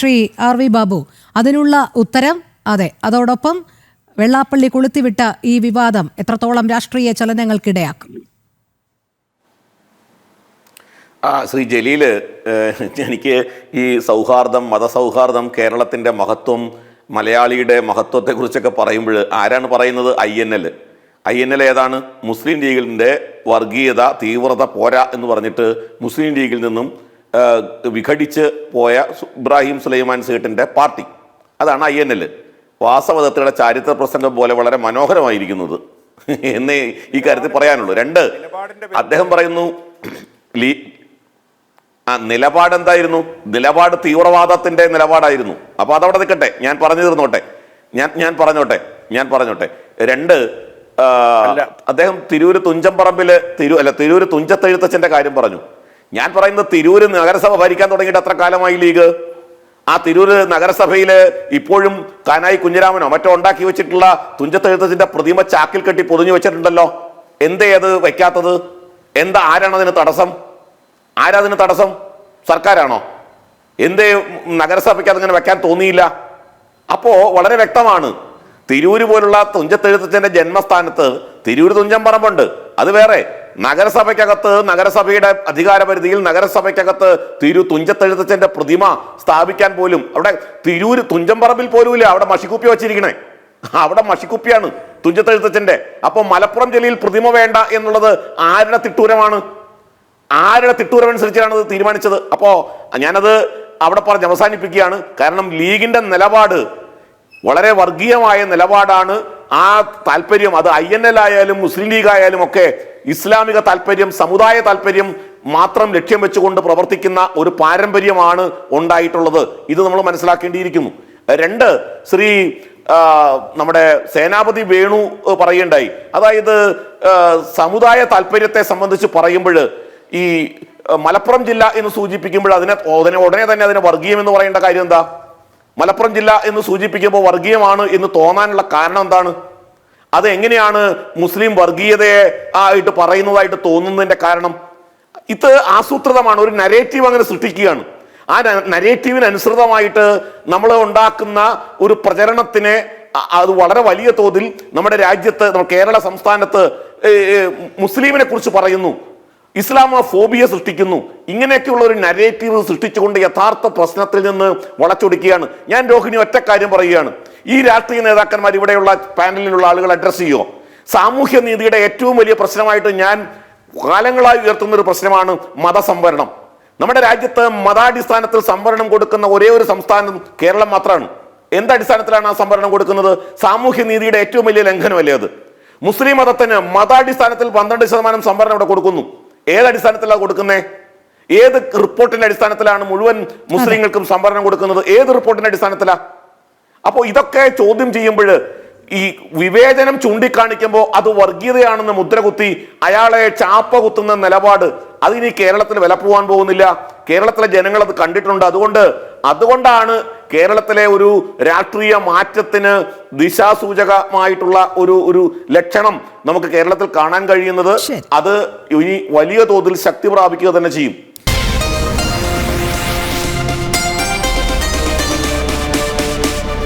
Shri R V Babu. അതിനുള്ള ഉത്തരം അതെ. അതോടൊപ്പം വെള്ളാപ്പള്ളി കൊളുത്തിവിട്ട ഈ വിവാദം എത്രത്തോളം രാഷ്ട്രീയ ചലനങ്ങൾക്കിടയാക്കും? ആ ശ്രീ ഏഹ്, എനിക്ക് ഈ സൗഹാർദ്ദം മതസൗഹാർദ്ദം കേരളത്തിന്റെ മഹത്വം മലയാളിയുടെ മഹത്വത്തെക്കുറിച്ചൊക്കെ പറയുമ്പോൾ ആരാണ് പറയുന്നത്? I N L. I N L ഏതാണ്? മുസ്ലിം ലീഗിന്റെ വർഗീയത തീവ്രത പോരാ എന്ന് പറഞ്ഞിട്ട് മുസ്ലിം ലീഗിൽ നിന്നും വിഘടിച്ച് പോയ ഇബ്രാഹിം സുലൈമാൻ സേട്ടിന്റെ പാർട്ടി. അതാണ് ഐ എൻ എൽ. വാസവദത്തയുടെ ചാരിത്ര പ്രസംഗം പോലെ വളരെ മനോഹരമായിരിക്കുന്നത്. എന്നേ ഈ കാര്യത്തിൽ പറയാനുള്ളൂ. രണ്ട് അദ്ദേഹം പറയുന്നു ലീ ആ നിലപാട് എന്തായിരുന്നു? നിലപാട് തീവ്രവാദത്തിന്റെ നിലപാടായിരുന്നു. അപ്പോൾ അതവിടെ നിൽക്കട്ടെ. ഞാൻ പറഞ്ഞു തീർന്നോട്ടെ. ഞാൻ ഞാൻ പറഞ്ഞോട്ടെ. ഞാൻ പറഞ്ഞോട്ടെ. രണ്ട് അദ്ദേഹം തിരൂര് തുഞ്ചംപറമ്പിൽ തിരു അല്ല തിരൂര് തുഞ്ചത്തെഴുത്തച്ഛന്റെ കാര്യം പറഞ്ഞു. ഞാൻ പറയുന്നത് തിരൂര് നഗരസഭ ഭരിക്കാൻ തുടങ്ങിയിട്ട് അത്ര കാലമായി ലീഗ്? ആ തിരൂര് നഗരസഭയിൽ ഇപ്പോഴും കാനായി കുഞ്ഞിരാമനോ മറ്റോ ഉണ്ടാക്കി വെച്ചിട്ടുള്ള തുഞ്ചത്തെഴുത്തച്ഛന്റെ പ്രതിമ ചാക്കിൽ കെട്ടി പൊതിഞ്ഞു വെച്ചിട്ടുണ്ടല്ലോ. എന്തേ അത് വയ്ക്കാത്തത്? എന്താ ആരാണ് അതിന് തടസ്സം? ആരാതിന് തടസ്സം? സർക്കാരാണോ? എന്തേ നഗരസഭയ്ക്ക് അതിങ്ങനെ വെക്കാൻ തോന്നിയില്ല? അപ്പോ വളരെ വ്യക്തമാണ്. തിരൂര് പോലുള്ള തുഞ്ചത്തെഴുത്തച്ഛന്റെ ജന്മസ്ഥാനത്ത് തിരൂർ തുഞ്ചം പറമ്പുണ്ട്. അത് വേറെ. നഗരസഭയ്ക്കകത്ത് നഗരസഭയുടെ അധികാരപരിധിയിൽ നഗരസഭയ്ക്കകത്ത് തിരു തുഞ്ചത്തെഴുത്തച്ഛന്റെ പ്രതിമ സ്ഥാപിക്കാൻ പോലും അവിടെ തിരൂര് തുഞ്ചംപറമ്പിൽ പോലുമില്ല. അവിടെ മഷിക്കുപ്പി വെച്ചിരിക്കണേ. അവിടെ മഷിക്കുപ്പിയാണ് തുഞ്ചത്തെഴുത്തച്ഛന്റെ. അപ്പൊ മലപ്പുറം ജില്ലയിൽ പ്രതിമ വേണ്ട എന്നുള്ളത് ആരുടെ തിട്ടൂരമാണ്? ആരുടെ തിട്ടൂരമനുസരിച്ചാണ് ഇത് തീരുമാനിച്ചത്? അപ്പോ ഞാനത് അവിടെ പറഞ്ഞ് അവസാനിപ്പിക്കുകയാണ്. കാരണം ലീഗിന്റെ നിലപാട് വളരെ വർഗീയമായ നിലപാടാണ് ആ താല്പര്യം. അത് ഐ എൻ എൽ ആയാലും മുസ്ലിം ലീഗ് ആയാലും ഒക്കെ ഇസ്ലാമിക താല്പര്യം സമുദായ താല്പര്യം മാത്രം ലക്ഷ്യം വെച്ചുകൊണ്ട് പ്രവർത്തിക്കുന്ന ഒരു പാരമ്പര്യമാണ് ഉണ്ടായിട്ടുള്ളത്. ഇത് നമ്മൾ മനസ്സിലാക്കേണ്ടിയിരിക്കുന്നു. രണ്ട് ശ്രീ നമ്മുടെ സേനാപതി വേണു പറയുണ്ടായി അതായത് സമുദായ താല്പര്യത്തെ സംബന്ധിച്ച് പറയുമ്പോൾ ഈ മലപ്പുറം ജില്ല എന്ന് സൂചിപ്പിക്കുമ്പോൾ അതിനെ ഉടനെ ഉടനെ തന്നെ അതിനെ വർഗീയം എന്ന് പറയേണ്ട കാര്യം എന്താ? മലപ്പുറം ജില്ല എന്ന് സൂചിപ്പിക്കുമ്പോൾ വർഗീയമാണ് എന്ന് തോന്നാനുള്ള കാരണം എന്താണ്? അത് എങ്ങനെയാണ് മുസ്ലിം വർഗീയതയെ ആയിട്ട് പറയുന്നതായിട്ട് തോന്നുന്നതിന്റെ കാരണം? ഇത് ആസൂത്രിതമാണ്. ഒരു നരേറ്റീവ് അങ്ങനെ സൃഷ്ടിക്കുകയാണ്. ആ നരേറ്റീവിന് അനുസൃതമായിട്ട് നമ്മൾ ഉണ്ടാക്കുന്ന ഒരു പ്രചരണത്തിനെ അത് വളരെ വലിയ തോതിൽ നമ്മുടെ രാജ്യത്ത് കേരള സംസ്ഥാനത്ത് മുസ്ലിമിനെ കുറിച്ച് പറയുന്നു. ഇസ്ലാമോ ഫോബിയ സൃഷ്ടിക്കുന്നു. ഇങ്ങനെയൊക്കെയുള്ള ഒരു നരേറ്റീവ് സൃഷ്ടിച്ചുകൊണ്ട് യഥാർത്ഥ പ്രശ്നത്തിൽ നിന്ന് വളച്ചൊടിക്കുകയാണ്. ഞാൻ രോഹിണി ഒറ്റ കാര്യം പറയുകയാണ്. ഈ രാഷ്ട്രീയ നേതാക്കന്മാർ ഇവിടെയുള്ള പാനലിലുള്ള ആളുകൾ അഡ്രസ് ചെയ്യുമോ സാമൂഹ്യ നീതിയുടെ ഏറ്റവും വലിയ പ്രശ്നമായിട്ട് ഞാൻ കാലങ്ങളായി ഉയർത്തുന്ന ഒരു പ്രശ്നമാണ് മതസംവരണം. നമ്മുടെ രാജ്യത്ത് മതാടിസ്ഥാനത്തിൽ സംവരണം കൊടുക്കുന്ന ഒരേ ഒരു സംസ്ഥാനം കേരളം മാത്രമാണ് എന്തടിസ്ഥാനത്തിലാണ് ആ സംവരണം കൊടുക്കുന്നത്? സാമൂഹ്യ നീതിയുടെ ഏറ്റവും വലിയ ലംഘനമല്ലേ അത്? മുസ്ലിം മതത്തിന് മതാടിസ്ഥാനത്തിൽ പന്ത്രണ്ട് ശതമാനം സംവരണം ഇവിടെ കൊടുക്കുന്നു. ഏതടിസ്ഥാനത്തിലാണ് കൊടുക്കുന്നേ? ഏത് റിപ്പോർട്ടിന്റെ അടിസ്ഥാനത്തിലാണ് മുഴുവൻ മുസ്ലിങ്ങൾക്കും സംവരണം കൊടുക്കുന്നത്? ഏത് റിപ്പോർട്ടിന്റെ അടിസ്ഥാനത്തിലാ? അപ്പോൾ ഇതൊക്കെ ചോദ്യം ചെയ്യുമ്പോൾ ഈ വിവേചനം ചൂണ്ടിക്കാണിക്കുമ്പോൾ അത് വർഗീയതയാണെന്ന് മുദ്രകുത്തി അയാളെ ചാപ്പ കുത്തുന്ന നിലപാട് അതിനി കേരളത്തിൽ വില പോകാൻ പോകുന്നില്ല. കേരളത്തിലെ ജനങ്ങൾ അത് കണ്ടിട്ടുണ്ട്. അതുകൊണ്ട് അതുകൊണ്ടാണ് കേരളത്തിലെ ഒരു രാഷ്ട്രീയ മാറ്റത്തിന് ദിശാസൂചകമായിട്ടുള്ള ഒരു ഒരു ലക്ഷണം നമുക്ക് കേരളത്തിൽ കാണാൻ കഴിയുന്നത്. അത് ഇനി വലിയ തോതിൽ ശക്തി പ്രാപിക്കുക തന്നെ ചെയ്യും.